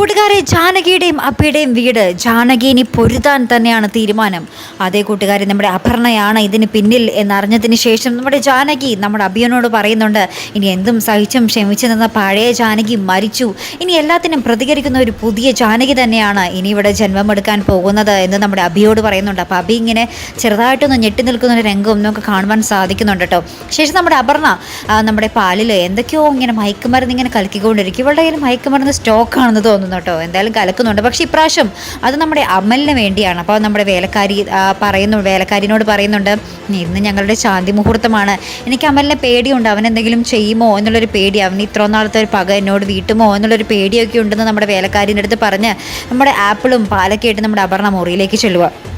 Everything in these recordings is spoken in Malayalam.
ജാനകിയുടെയും അപ്പയുടെയും വീട് ജാനകി ഇനി പൊരുതാൻ തന്നെയാണ് തീരുമാനം. അതേ കൂട്ടുകാരെ നമ്മുടെ അപർണയാണ് ഇതിന് പിന്നിൽ എന്നറിഞ്ഞതിന് ശേഷം നമ്മുടെ ജാനകി നമ്മുടെ അഭിയനോട് പറയുന്നുണ്ട് ഇനി എന്തും സഹിച്ചും ക്ഷമിച്ചു നിന്ന പഴയ ജാനകി മരിച്ചു. ഇനി എല്ലാത്തിനും പ്രതികരിക്കുന്ന ഒരു പുതിയ ജാനകി തന്നെയാണ് ഇനി ഇവിടെ ജന്മമെടുക്കാൻ പോകുന്നത് എന്ന് നമ്മുടെ അഭിയോട് പറയുന്നുണ്ട്. അപ്പോൾ അഭി ഇങ്ങനെ ചെറുതായിട്ടൊന്ന് ഞെട്ടി നിൽക്കുന്ന ഒരു രംഗം നമുക്ക് കാണുവാൻ സാധിക്കുന്നുണ്ട് കേട്ടോ. ശേഷം നമ്മുടെ അപർണ നമ്മുടെ പാലിൽ എന്തൊക്കെയോ ഇങ്ങനെ മയക്കുമരുന്ന് ഇങ്ങനെ കലക്കിക്കൊണ്ടിരിക്കും. ഇവളുടെ കയ്യിൽ മയക്കുമരുന്ന് സ്റ്റോക്കാണെന്ന് തോന്നുന്നു. കേട്ടോ. എന്തായാലും കലക്കുന്നുണ്ട്. പക്ഷേ ഇപ്രാവശ്യം അത് നമ്മുടെ അമലിന് വേണ്ടിയാണ്. അപ്പോൾ നമ്മുടെ വേലക്കാരി പറയുന്നു വേലക്കാരിനോട് പറയുന്നുണ്ട് ഇന്ന് ഞങ്ങളുടെ ശാന്തി മുഹൂർത്തമാണ്. എനിക്ക് അമലിനെ പേടിയുണ്ട്. അവൻ എന്തെങ്കിലും ചെയ്യുമോ എന്നുള്ളൊരു പേടി. അവൻ ഇത്ര നാളത്തെ ഒരു പക എന്നോട് വീട്ടുമോ എന്നുള്ളൊരു പേടിയൊക്കെ ഉണ്ടെന്ന് നമ്മുടെ വേലക്കാരിന്റെ അടുത്ത് പറഞ്ഞ് നമ്മുടെ ആപ്പിളും പാലൊക്കെ ആയിട്ട് നമ്മുടെ അപർണ മുറിയിലേക്ക് ചെല്ലുക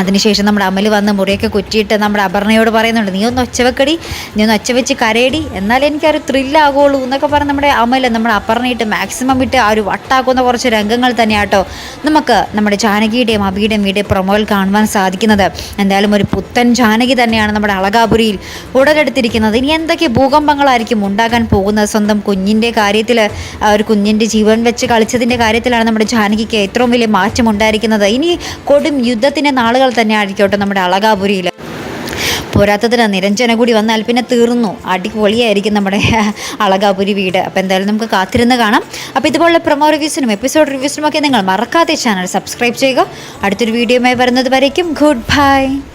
അതിനുശേഷം നമ്മുടെ അമൽ വന്ന് മുറിയൊക്കെ കുറ്റിയിട്ട് നമ്മുടെ അപർണയോട് പറയുന്നുണ്ട് നീ ഒന്ന് ഒച്ചവെക്കടി നീ ഒന്ന് ഒച്ച വെച്ച് കരയടി എന്നാലേ എനിക്കൊരു ത്രില്ലാകുള്ളൂ എന്നൊക്കെ പറഞ്ഞ് നമ്മുടെ അമൽ നമ്മുടെ അപർണയിട്ട് മാക്സിമം ഇട്ട് ആ ഒരു വട്ടാക്കുന്ന കുറച്ച് രംഗങ്ങൾ തന്നെയാട്ടോ നമുക്ക് നമ്മുടെ ജാനകിയുടെയും അബിയുടെയും വീഡിയോ പ്രൊമോയിൽ കാണുവാൻ സാധിക്കുന്നത്. എന്തായാലും ഒരു പുത്തൻ ജാനകി തന്നെയാണ് നമ്മുടെ അളകാപുരിയിൽ ഉടലെടുത്തിരിക്കുന്നത്. ഇനി എന്തൊക്കെ ഭൂകമ്പങ്ങളായിരിക്കും ഉണ്ടാകാൻ പോകുന്നത്? സ്വന്തം കുഞ്ഞിന്റെ കാര്യത്തിൽ ഒരു കുഞ്ഞിന്റെ ജീവൻ വെച്ച് കളിച്ചതിന്റെ കാര്യത്തിലാണ് നമ്മുടെ ജാനകിക്ക് ഏറ്റവും വലിയ മാറ്റം ഉണ്ടായിരിക്കുന്നത്. ഇനി കൊടും യുദ്ധത്തിന്റെ നാളുകൾ തന്നെ ആയിരിക്കട്ടെ നമ്മുടെ അളകാപുരിയിൽ പോരാത്തതിന് നിരഞ്ജന കൂടി വന്നാൽ പിന്നെ തീർന്നു. അടിപൊളിയായിരിക്കും നമ്മുടെ അളകാപുരി വീട്. അപ്പോൾ എന്തായാലും നമുക്ക് കാത്തിരുന്ന് കാണാം. അപ്പോൾ ഇതുപോലുള്ള പ്രൊമോ റിവ്യൂസിനും എപ്പിസോഡ് റിവ്യൂസിനും ഒക്കെ നിങ്ങൾ മറക്കാതെ ചാനൽ സബ്സ്ക്രൈബ് ചെയ്യുക. അടുത്തൊരു വീഡിയോയുമായി വരുന്നത് വരയ്ക്കും ഗുഡ് ബൈ.